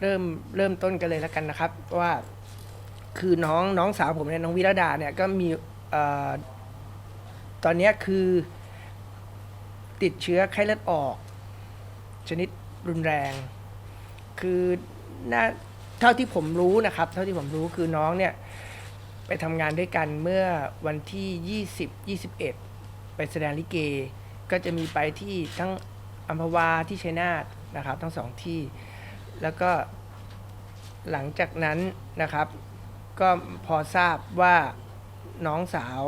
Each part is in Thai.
เริ่มเริ่มต้นกันเลยแล้วกันนะครับ ว่าคือน้องน้องสาวผมเนี่ยน้องวิรดาเนี่ยก็มีอตอนนี้คือติดเชื้อไข้เลือดออก ชนิดรุนแรง คือน่าเท่าที่ผมรู้นะครับ เท่าที่ผมรู้คือน้องเนี่ยไปทำงานด้วยกันเมื่อวันที่ 20 21 ไปแสดงลิเก ก็จะมีไปที่ทั้งอัมพวาที่ชัยนาทนะครับ ทั้งสองที่ แล้วก็หลังจากนั้นนะครับ ก็พอทราบว่าน้องสาว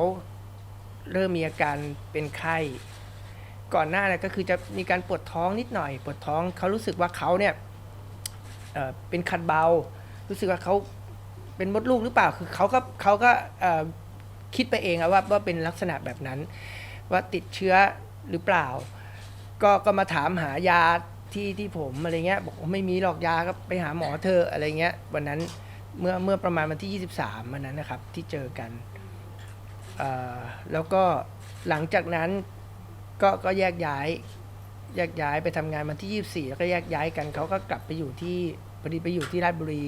เริ่มมีอาการเป็นไข้ ก่อนหน้านั้นก็คือจะมีการปวดท้องนิดหน่อย ปวดท้องเขารู้สึกว่าเขาเนี่ยเเป็นคันเบา รู้สึกว่าเขาเป็นมดลูกหรือเปล่า คือเขาก็เขาก็คิดไปเองว่าว่าเป็นลักษณะแบบนั้น ว่าติดเชื้อหรือเปล่า ก็ก็มาถามหายา ที่ที่ผมอะไรเงี้ยบอกไม่มีหรอกยาก็ไปหาหมอเธออะไรเงี้ยวันนั้นเมื่อเมื่อประมาณวันที่ 23วันนั้นนะครับที่เจอกันแล้วก็หลังจากนั้นก็ก็แยกย้ายแยกย้ายไปทำงานวันที่ 24 แล้วก็แยกย้ายกันเขาก็กลับไปอยู่ที่พอดีไปอยู่ที่ราชบุรี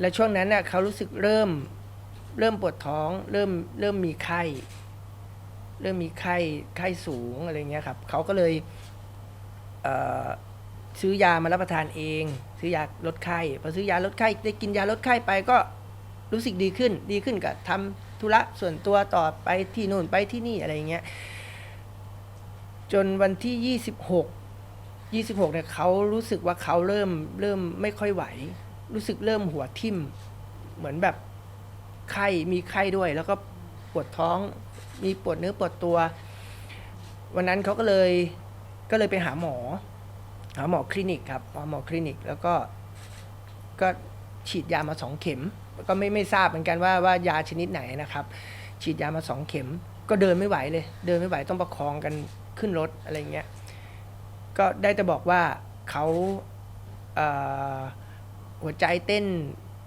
และช่วงนั้นเน่ะเขารู้สึกเริ่มเริ่มปวดท้อง เริ่มเริ่มมีไข้ เริ่มมีไข้ไข้สูงอะไรเงี้ยครับเขาก็เลย ซื้อยามารับประทานเอง ซื้อยาลดไข้พอซื้อยาลดไข้ได้กินยาลดไข้ไปก็รู้สึกดีขึ้น ดีขึ้นก็ทำธุระส่วนตัวต่อไปที่นู่นไปที่นี่อะไรเงี้ยจนวันที่ 26 26เนี่ยเขารู้สึกว่าเขาเริ่มเริ่มไม่ค่อยไหว รู้สึกเริ่มหัวทิ่ม เหมือนแบบไข้มีไข้ด้วย แล้วก็ปวดท้องมีปวดเนื้อปวดตัว วันนั้นเขาก็เลย ก็เลยไปหาหมอ หาหมอคลินิกครับหาหมอคลินิกแล้วก็ก็ฉีดยามาสองเข็ม ก็ไม่ไม่ทราบเหมือนกันว่าว่ายาชนิดไหนนะครับ ฉีดยามาสองเข็ม ก็เดินไม่ไหวเลย เดินไม่ไหวต้องประคองกันขึ้นรถอะไรเงี้ยก็ได้แต่บอกว่าเขาเหัวใจเต้น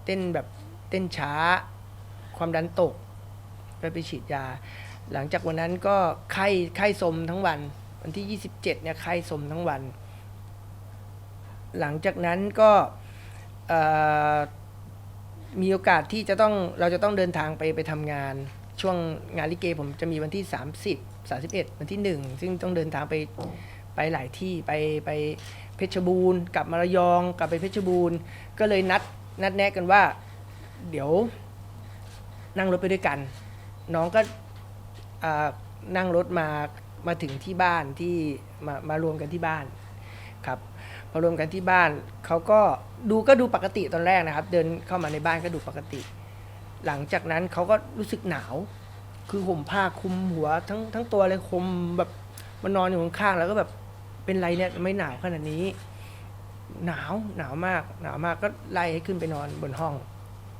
เต้นแบบเต้นช้า ความดันตกก็ไปฉีดยา หลังจากวันนั้นก็ไข้ไข้สมทั้งวัน วันที่ 27เนี่ยไข้สมทั้งวัน หลังจากนั้นก็มีโอกาสที่จะต้องเราจะต้องเดินทางไปไปทำงาน ช่วงงานลิเกผมจะมีวันที่ 30 31 วันที่ 1 ซึ่งต้องเดินทางไปไปหลายที่ไปไปเพชรบูรณ์กลับมาระยอง กลับไปเพชรบูรณ์ ก็เลยนัดนัดแนะกันว่า เดี๋ยวนั่งรถไปด้วยกัน น้องก็นั่งรถมา มาถึงที่บ้านที่มามารวมกันที่บ้านครับพอรวมกันที่บ้านเขาก็ดูก็ดูปกติตอนแรกนะครับ เดินเข้ามาในบ้านก็ดูปกติ หลังจากนั้นเขาก็รู้สึกหนาว คือห่มผ้าคลุมหัวทั้งทั้งตัวเลยคลุมแบบมานอนอยู่ข้างๆแล้วก็แบบเป็นไรเนี่ยไม่หนาวขนาดนี้ หนาวหนาวมาก หนาวมากก็ไล่ให้ขึ้นไปนอนบนห้อง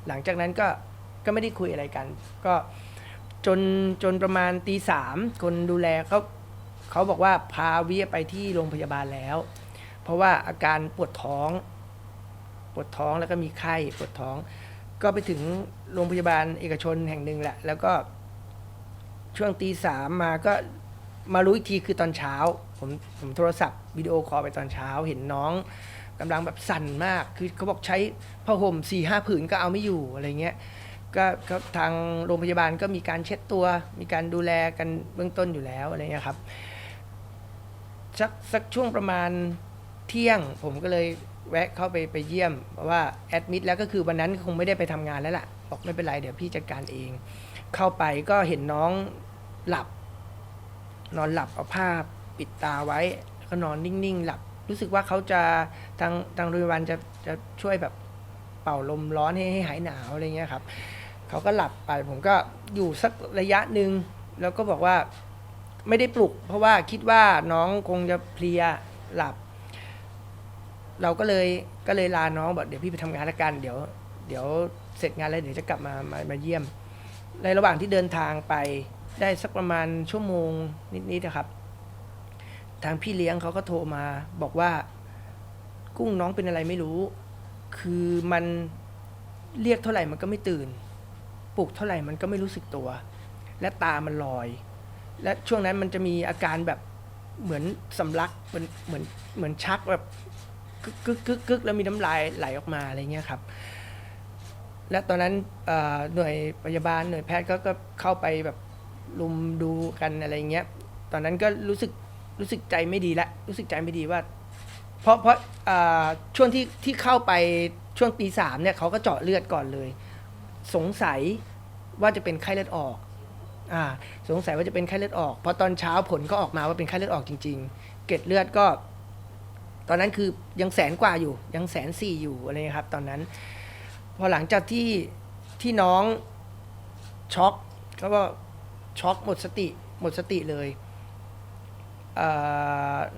หลังจากนั้นก็ก็ไม่ได้คุยอะไรกัน ก็จนจนประมาณตีสามคนดูแลเขา เขาบอกว่าพาเวิไปที่โรงพยาบาลแล้ว เพราะว่าอาการปวดท้อง ปวดท้องแล้วก็มีไข้ปวดท้อง ก็ไปถึงโรงพยาบาลเอกชนแห่งหนึ่งแหละ แล้วก็ช่วงตีสามมาก็มารู้อีกทีคือตอนเช้า ผมผมโทรศัพท์วิดีโอคอลไปตอนเช้าเห็นน้องกำลังแบบสั่นมาก คือเขาบอกใช้ผ้าห่มสี่ห้าผืนก็เอาไม่อยู่อะไรเงี้ยก็ทางโรงพยาบาลก็มีการเช็ดตัว มีการดูแลกันเบื้องต้นอยู่แล้วอะไรเงี้ยครับ สักสักช่วงประมาณเที่ยง ผมก็เลยแวะเข้าไปไปเยี่ยมเพราะว่าแอดมิดแล้วก็คือวันนั้นคงไม่ได้ไปทำงานแล้วล่ะบอกไม่เป็นไรเดี๋ยวพี่จัดการเอง เข้าไปก็เห็นน้องหลับ นอนหลับเอาผ้าปิดตาไว้ก็นอนนิ่งๆหลับ รู้สึกว่าเขาจะทางทางโรงพยาบาลจะจะช่วยแบบเป่าลมร้อนให้ให้หายหนาวอะไรเงี้ยครับเขาก็หลับไปผมก็อยู่สักระยะหนึ่งแล้วก็บอกว่า ไม่ได้ปลุก เพราะว่าคิดว่าน้องคงจะเพลียหลับ เราก็เลยก็เลยลาน้องบอกเดี๋ยวพี่ไปทำงานล้วกัน เดี๋ยว เดี๋ยวเสร็จงานแล้วเดี๋ยวจะกลับมามามาเยี่ยม ในระหว่างที่เดินทางไปได้สักประมาณชั่วโมงนิดๆนะครับ ทางพี่เลี้ยงเขาก็โทรมา บอกว่า กุ้งน้องเป็นอะไรไม่รู้ คือมันเรียกเท่าไหร่มันก็ไม่ตื่น ปลุกเท่าไหร่มันก็ไม่รู้สึกตัว และตามันลอย และช่วงนั้นมันจะมีอาการแบบเหมือนสำลักเหมือนเหมือนเหมือนชักแบบกึกกึกกึกกึกแล้วมีน้ำลายไหลออกมาอะไรเงี้ยครับ และตอนนั้นหน่วยพยาบาลหน่วยแพทย์ก็ก็เข้าไปแบบลุมดูกันอะไรเงี้ย ตอนนั้นก็รู้สึกรู้สึกใจไม่ดีละรู้สึกใจไม่ดีว่า เพราะเพราะช่วงที่ที่เข้าไปช่วงปีสามเนี่ยเขาก็เจาะเลือดก่อนเลย สงสัยว่าจะเป็นไข้เลือดออก อ่าสงสัยว่าจะเป็นไข้เลือดออกพอตอนเช้าผลก็ออกมาว่าเป็นไข้เลือดออกจริง ๆ เกล็ดเลือดก็ ตอนนั้นคือยังแสนกว่าอยู่ ยังแสนสี่อยู่อะไรครับ ตอนนั้น พอหลังจากที่ที่น้องช็อกเขาก็ช็อกหมดสติหมดสติเลย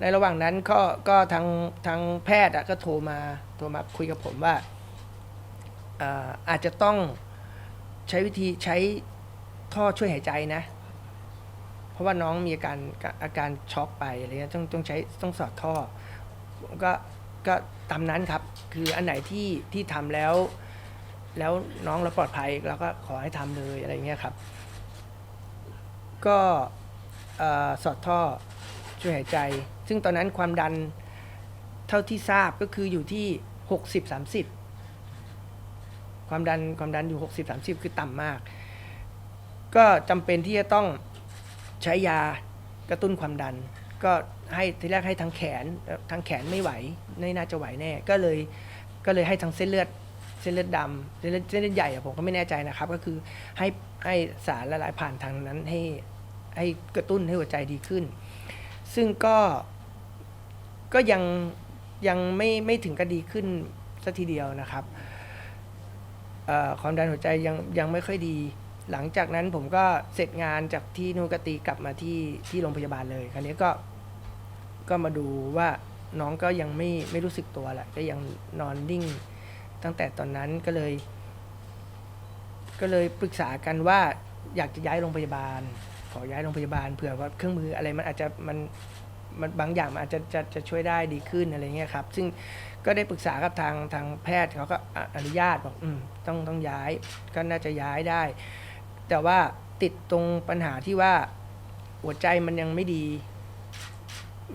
ในระหว่างนั้นก็ก็ทางทางแพทย์ก็โทรมาโทรมาคุยกับผมว่าอ่ออาจจะต้องใช้วิธีใช้ ท่อช่วยหายใจนะ เพราะว่าน้องมีอาการอาการช็อกไปอะไรเงี้ยต้องต้องใช้ต้องสอดท่อ ก็ก็ตามนั้นครับ คืออันไหนที่ที่ทำแล้ว แล้วน้องเราปลอดภัยเราก็ขอให้ทำเลยอะไรเงี้ยครับ ก็สอดท่อช่วยหายใจ ซึ่งตอนนั้นความดันเท่าที่ทราบก็คืออยู่ที่ 60 30 ความดันความดันอยู่ 60 30 คือต่ำมาก ก็จำเป็นที่จะต้องใช้ยากระตุ้นความดัน ก็ให้ทีแรกให้ทางแขนทางแขนไม่ไหวไม่น่าจะไหวแน่ก็เลยก็เลยให้ทางเส้นเลือดเส้นเลือดดำเส้นเลือดเส้นเลือดใหญ่อะผมก็ไม่แน่ใจนะครับ ก็คือให้ให้สารละลายผ่านทางนั้นให้ให้กระตุ้นให้หัวใจดีขึ้น ซึ่งก็ก็ยังยังไม่ไม่ถึงกับดีขึ้นสักทีเดียวนะครับความดันหัวใจยังยังไม่ค่อยดี หลังจากนั้นผมก็เสร็จงานจากที่นูนกตีกลับมาที่ที่โรงพยาบาลเลยคราวนี้ก็ก็มาดูว่าน้องก็ยังไม่ไม่รู้สึกตัวแหละก็ยังนอนนิ่ง ตั้งแต่ตอนนั้นก็เลย ก็เลยปรึกษากันว่าอยากจะย้ายโรงพยาบาล ขอย้ายโรงพยาบาลเผื่อว่าเครื่องมืออะไรมันอาจจะมันมันบางอย่างมันอาจจะจะจะช่วยได้ดีขึ้นอะไรเงี้ยครับ ซึ่งก็ได้ปรึกษากับทางทางแพทย์เขาก็ออนุญาตบอกอืมต้องต้องย้ายก็น่าจะย้ายได้ แต่ว่าติดตรงปัญหาที่ว่าหัวใจมันยังไม่ดี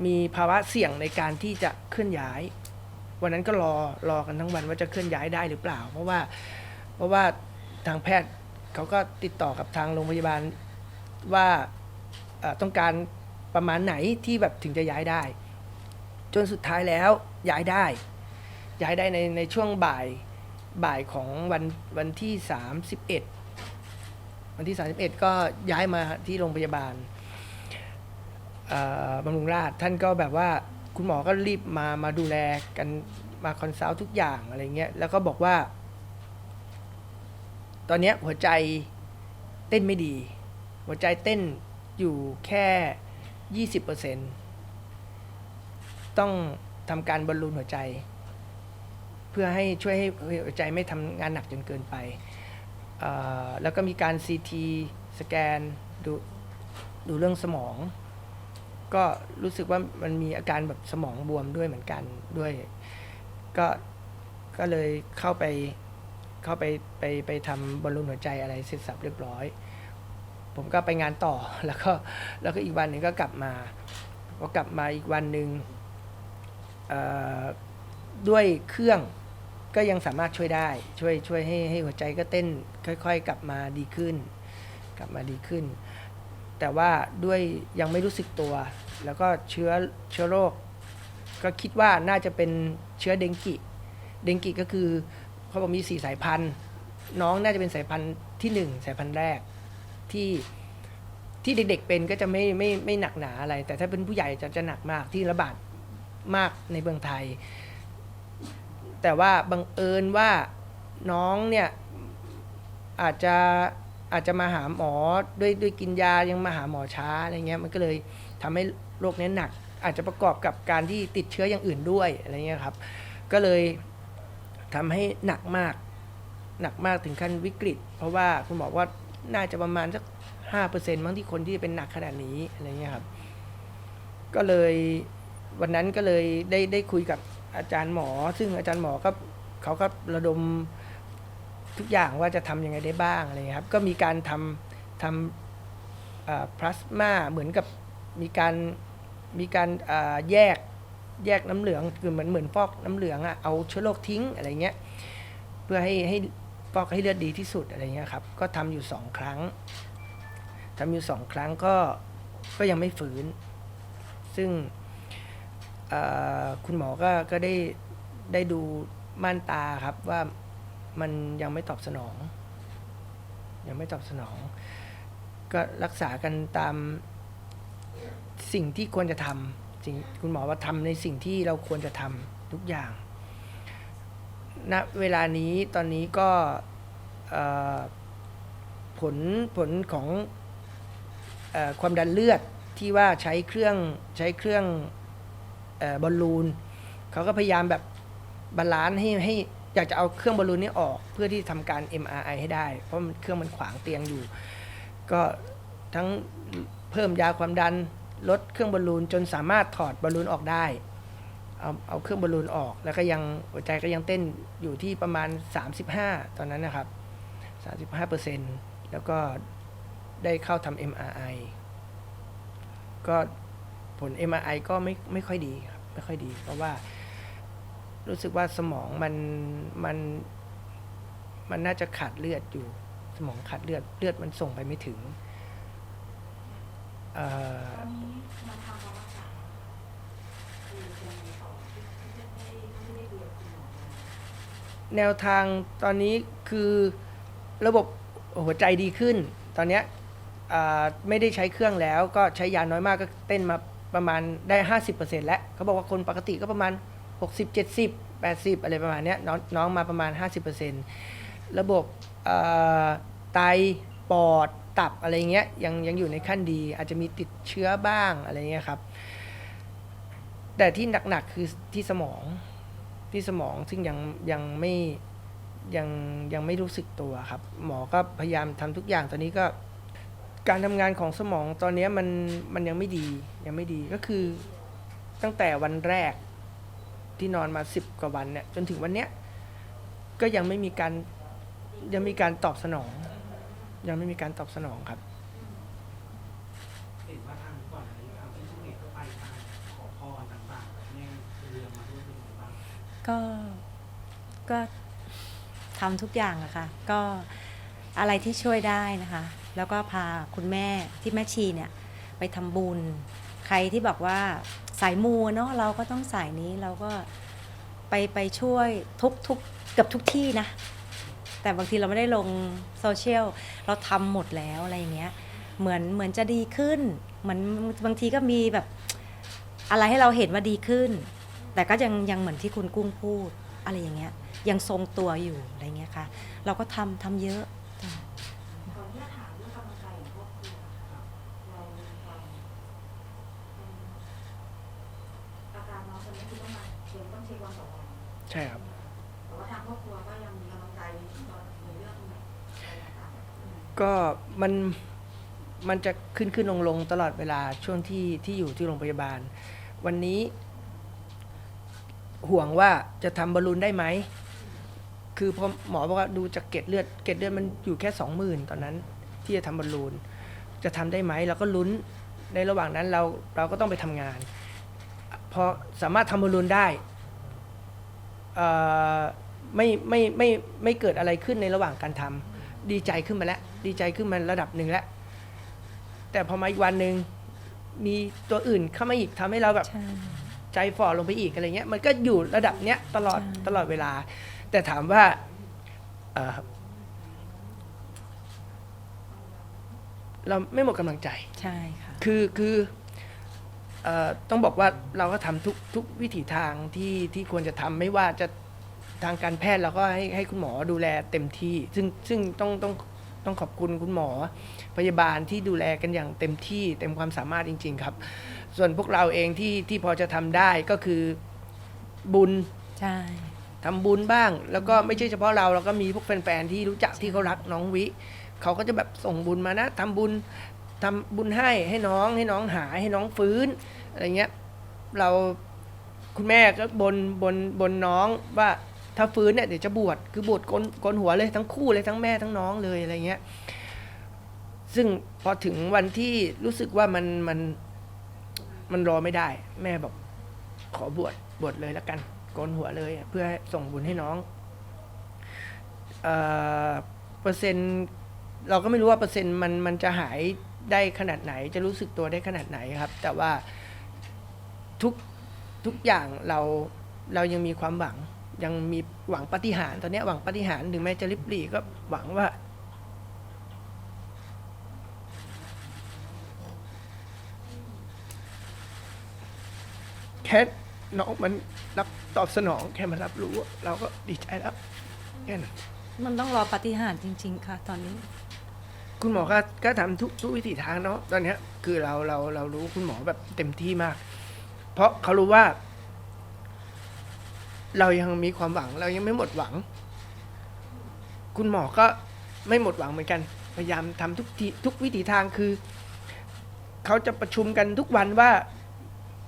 มีภาวะเสี่ยงในการที่จะเคลื่อนย้าย วันนั้นก็รอรอกันทั้งวันว่าจะเคลื่อนย้ายได้หรือเปล่า เพราะว่าเพราะว่าทางแพทย์เขาก็ติดต่อกับทางโรงพยาบาลว่าต้องการประมาณไหนที่แบบถึงจะย้ายได้ จนสุดท้ายแล้วย้ายได้ ย้ายได้ในในช่วงบ่ายบ่ายของวันวันที่ 31 วันที่ 31 ก็ย้ายมาที่โรงพยาบาลบำรุงราษฎร์ท่านก็แบบว่าคุณหมอก็รีบมามาดูแลกันมาคอนซัลท์ทุกอย่างอะไรเงี้ยแล้วก็บอกว่า ตอนนี้หัวใจเต้นไม่ดี หัวใจเต้นอยู่แค่ 20%ต้องทำการบอลลูนหัวใจ เพื่อให้ช่วยให้หัวใจไม่ทำงานหนักจนเกินไป แล้วก็มีการ CT สแกนดูดูเรื่องสมอง ก็รู้สึกว่ามันมีอาการแบบสมองบวมด้วยเหมือนกันด้วยก็ก็เลยเข้าไปเข้าไปไปไปทำบอลลูนหัวใจอะไรเสร็จสับเรียบร้อย ผมก็ไปงานต่อแล้วก็แล้วก็อีกวันหนึ่งก็กลับมาพอกลับมาอีกวันหนึ่งด้วยเครื่องก็ยังสามารถช่วยได้ ช่วยช่วยให้ให้หัวใจก็เต้น ค่อยๆ กลับมาดีขึ้น กลับมาดีขึ้น แต่ว่าด้วยยังไม่รู้สึกตัว แล้วก็เชื้อเชื้อโรค ก็คิดว่าน่าจะเป็นเชื้อเดงกิเดงกิก็คือเขาบอกมีสี่สายพันธุ์ น้องน่าจะเป็นสายพันธุ์ที่หนึ่งสายพันธุ์แรกที่ที่เด็กๆเป็นก็จะไม่ไม่ไม่หนักหนาอะไร แต่ถ้าเป็นผู้ใหญ่จะจะหนักมากที่ระบาดมากในเมืองไทย แต่ว่าบังเอิญว่าน้องเนี่ย อาจจะอาจจะมาหาหมอด้วยด้วยกินยายังมาหาหมอช้าอะไรเงี้ยมันก็เลยทำให้โรคนี้หนัก อาจจะประกอบกับการที่ติดเชื้ออย่างอื่นด้วยอะไรเงี้ยครับ ก็เลยทำให้หนักมากหนักมากถึงขั้นวิกฤต เพราะว่าคุณหมอว่าน่าจะประมาณสักห้าเปอร์เซ็นต์มั้งที่คนที่เป็นหนักขนาดนี้อะไรเงี้ยครับ ก็เลยวันนั้นก็เลยได้ได้คุยกับอาจารย์หมอ ซึ่งอาจารย์หมอก็เขาก็ระดม ทุกอย่างว่าจะทำยังไงได้บ้างอะไรเงี้ยครับก็มีการทำทำพลาสมาเหมือนกับมีการมีการแยกแยกน้ำเหลืองคือเหมือนเหมือนฟอกน้ำเหลืองอะเอาเชื้อโรคทิ้งอะไรเงี้ยเพื่อให้ให้ฟอกให้เลือดดีที่สุดอะไรเงี้ยครับก็ทำอยู่สองครั้งทำอยู่สองครั้งก็ก็ยังไม่ฝืน ซึ่งคุณหมอก็ก็ได้ได้ดูม่านตาครับว่า มันยังไม่ตอบสนอง ยังไม่ตอบสนอง ก็รักษากันตามสิ่งที่ควรจะทำสิ่งคุณหมอว่าทำในสิ่งที่เราควรจะทำทุกอย่างณเวลานี้ตอนนี้ก็ผลผลของอความดันเลือดที่ว่าใช้เครื่องใช้เครื่องอบอลลูนเขาก็พยายามแบบบาลานซ์ให้ให้ อยากจะเอาเครื่องบอลลูนนี้ออกเพื่อที่ทำการ MRI ให้ได้ เพราะมันเครื่องมันขวางเตียงอยู่ ก็ทั้งเพิ่มยาความดันลดเครื่องบอลลูนจนสามารถถอดบอลลูนออกได้เอาเอาเครื่องบอลลูนออก แล้วก็ยังหัวใจก็ยังเต้นอยู่ที่ประมาณ 35 ตอนนั้นนะครับ 35เปอร์เซ็นต์แล้วก็ได้เข้าทำ MRI ก็ผล MRI ก็ไม่ไม่ค่อยดีครับ ไม่ค่อยดี เพราะว่า รู้สึกว่าสมองมันมันมันน่าจะขาดเลือดอยู่ สมองขาดเลือดเลือดมันส่งไปไม่ถึงเอ่อแนวทางตอนนี้คือระบบหัวใจดีขึ้น ตอนนี้ไม่ได้ใช้เครื่องแล้ว ก็ใช้ยาน้อยมากก็เต้นมาประมาณได้ 50%แล้วเขาบอกว่าคนปกติก็ประมาณ 60 70 80 อะไรประมาณนี้น้องน้องมาประมาณ 50%ระบบอ่าไตปอดตับอะไรเงี้ยยังยังอยู่ในขั้นดี อาจจะมีติดเชื้อบ้างอะไรเงี้ยครับ แต่ที่หนักๆคือที่สมองที่สมองซึ่งยังยังไม่ยังยังไม่รู้สึกตัวครับ หมอก็พยายามทำทุกอย่างตอนนี้ก็การทำงานของสมองตอนนี้มันมันยังไม่ดียังไม่ดีก็คือตั้งแต่วันแรก ที่นอนมาสิบกว่าวันเนี่ยจนถึงวันเนี้ยก็ยังไม่มีการยังมีการตอบสนอง ยังไม่มีการตอบสนองครับเห็นว่าทางก่อนอันนี้ทางที่สุเมธก็ไปทางขอพรต่างๆเนี่ยเรือมาด้วยเป็นไงบ้างก็ก็ทำทุกอย่างอะค่ะ ก็อะไรที่ช่วยได้นะคะ แล้วก็พาคุณแม่ที่แม่ชีเนี่ย ไปทำบุญ รที่บอกว่าสายมูเนาะเราก็ต้องสายนี้เราก็ไปไปช่วยทุกทุกเกือบทุกที่นะ แต่บางทีเราไม่ได้ลงโซเชียลเราทำหมดแล้วอะไรอย่างเงี้ยเหมือนเหมือนจะดีขึ้นเหมือนบางทีก็มีแบบอะไรให้เราเห็นว่าดีขึ้น แต่ก็ยังยังเหมือนที่คุณกุ้งพูดอะไรอย่างเงี้ยยังทรงตัวอยู่อะไรเงี้ยค่ะ เราก็ทำทำเยอะจ้ะ ขออนุญาตถามเรื่องกำลังใจของครอบครัวค่ะเรามีความอืมอาการน้องตอนนี้คือต้องมาเช็คต้องเช็ควันต่อวัน ใช่ครับ แต่ว่าทางครอบครัวก็ยังมีกำลังใจในเรื่องอะไรต่างๆอืม ก็มันมันจะขึ้นขึ้นลงลงตลอดเวลาช่วงที่ที่อยู่ที่โรงพยาบาล วันนี้ ห่วงว่าจะทำบอลลูนได้ไหมคือพอหมอบอกว่าดูจากเกล็ดเลือดเกล็ดเลือดมันอยู่แค่สองหมื่นตอนนั้น ที่จะทำบอลลูนจะทำได้ไหมเราก็ลุ้นในระหว่างนั้นเราเราก็ต้องไปทำงานพอสามารถทำบอลลูนได้อ่ไม่ไม่ไม่ไม่เกิดอะไรขึ้นในระหว่างการทำ ดีใจขึ้นมาแล้ว ดีใจขึ้นมาระดับหนึ่งแล้ว แต่พอมาอีกวันหนึ่งมีตัวอื่นเข้ามาอีกทำให้เราแบบใช่ใจฝ่อลงไปอีกอะไรเงี้ย มันก็อยู่ระดับเนี้ยตลอดใช่ตลอดเวลา แต่ถามว่าเอ่อเราไม่หมดกำลังใจ ใช่ค่ะ คือคือเอ่อต้องบอกว่าเราก็ทำทุกทุกวิถีทางที่ที่ควรจะทำไม่ว่าจะ ทางการแพทย์เราก็ให้ให้คุณหมอดูแลเต็มที่ ซึ่งซึ่งต้องต้องต้องขอบคุณคุณหมอพยาบาลที่ดูแลกันอย่างเต็มที่เต็มความสามารถจริง ๆ ครับ ส่วนพวกเราเองที่ที่พอจะทำได้ก็คือบุญ ใช่ ทำบุญบ้าง แล้วก็ไม่ใช่เฉพาะเราเราก็มีพวกแฟนๆที่รู้จักที่เขารักน้องวิ เขาก็จะแบบส่งบุญมานะทำบุญทำบุญให้ให้น้องให้น้องหายให้น้องฟื้นอะไรเงี้ย เราคุณแม่ก็บนบนบนน้องว่า ถ้าฟื้นเนี่ยเดี๋ยวจะบวชคือบวชกนกนหัวเลยทั้งคู่เลยทั้งแม่ทั้งน้องเลยอะไรเงี้ย ซึ่งพอถึงวันที่รู้สึกว่ามันมันมันรอไม่ได้ แม่บอกขอบวชบวชเลยแล้วกันโกนหัวเลย เพื่อส่งบุญให้น้องเอ่อเปอร์เซ็นต์เราก็ไม่รู้ว่าเปอร์เซ็นต์มันมันจะหายได้ขนาดไหน จะรู้สึกตัวได้ขนาดไหนครับ แต่ว่าทุกทุกอย่างเราเรายังมีความหวัง ยังมีหวังปาฏิหารย์ตอนเนี้ยหวังปาฏิหารย์ถึงแม้จะริบหรี่ก็หวังว่า แค่น้องมันรับตอบสนองแค่มันรับรู้ เราก็ดีใจแล้วแค่นั้นมันต้องรอปาฏิหารย์จริง ๆ ค่ะ ตอนนี้ คุณหมอก็ก็ทำทุกทุกวิถีทางเนาะตอนเนี้ยคือเราเราเรารู้คุณหมอแบบเต็มที่มาก เพราะเขารู้ว่า เรายังมีความหวังเรายังไม่หมดหวัง คุณหมอก็ไม่หมดหวังเหมือนกัน พยายามทำทุกทีทุกวิถีทางคือ เขาจะประชุมกันทุกวันว่า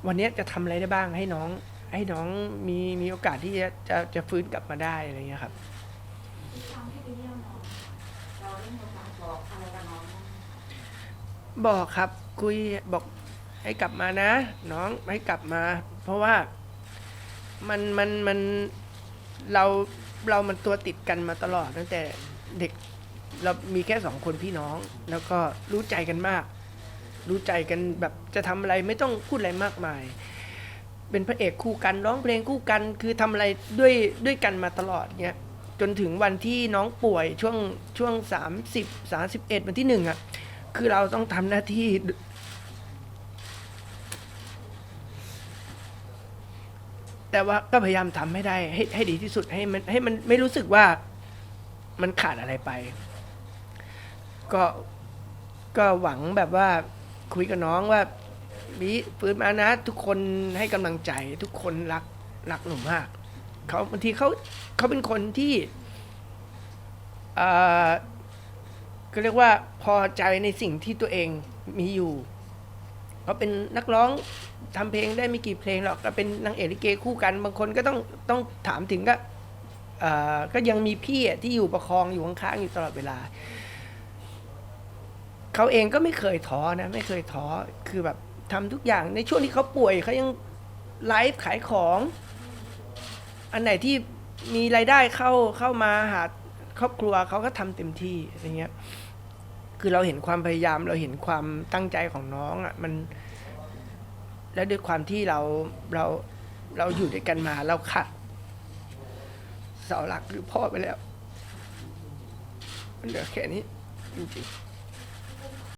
วันนี้จะทำอะไรได้บ้างให้น้อง ให้น้องมีมีโอกาสที่จะจะจะฟื้นกลับมาได้อะไรเงี้ยครับบอกครับคุยบอกให้กลับมานะ น้องให้กลับมา เพราะว่า มันมันมันเราเรามันตัวติดกันมาตลอดตั้งแต่เด็กเรามีแค่สองคนพี่น้อง แล้วก็รู้ใจกันมาก รู้ใจกันแบบจะทำอะไรไม่ต้องพูดอะไรมากมาย เป็นพระเอกคู่กันร้องเพลงคู่กันคือทำอะไรด้วยด้วยกันมาตลอดเนี้ยจนถึงวันที่น้องป่วยช่วงช่วงสามสิบสามสิบเอ็ดวันที่หนึ่งอะคือเราต้องทำหน้าที่ แต่ว่าก็พยายามทำให้ได้ให้ให้ดีที่สุดให้มันให้มันไม่รู้สึกว่ามันขาดอะไรไป ก็ก็หวังแบบว่าคุยกับน้องว่าบีฟื้นมานะ ทุกคนให้กำลังใจ ทุกคนรักรักหนูมมากเขาบางทีเขาเขาเป็นคนที่เออก็เรียกว่าพอใจในสิ่งที่ตัวเองมีอยู่เขาเป็นนักร้อง ทำเพลงได้ไม่กี่เพลงหรอกก็เป็นนางเอกลิเกคู่กัน บางคนก็ต้องต้องถามถึงก็ก็ยังมีพี่ที่อยู่ประคองอยู่ข้างๆอยู่ตลอดเวลา เขาเองก็ไม่เคยท้อนะ ไม่เคยท้อคือแบบทำทุกอย่างในช่วงที่เขาป่วยเขายังไลฟ์ขายของ อันไหนที่มีรายได้เข้าเข้ามาหาครอบครัวเขาก็ทำเต็มที่อะไรเงี้ยคือเราเห็นความพยายามเราเห็นความตั้งใจของน้องอะมัน แล้วด้วยความที่เราเราเราอยู่ด้วยกันมา เราขัดเสาหลักหรือพ่อไปแล้ว มันเหลือแค่นี้จริงๆ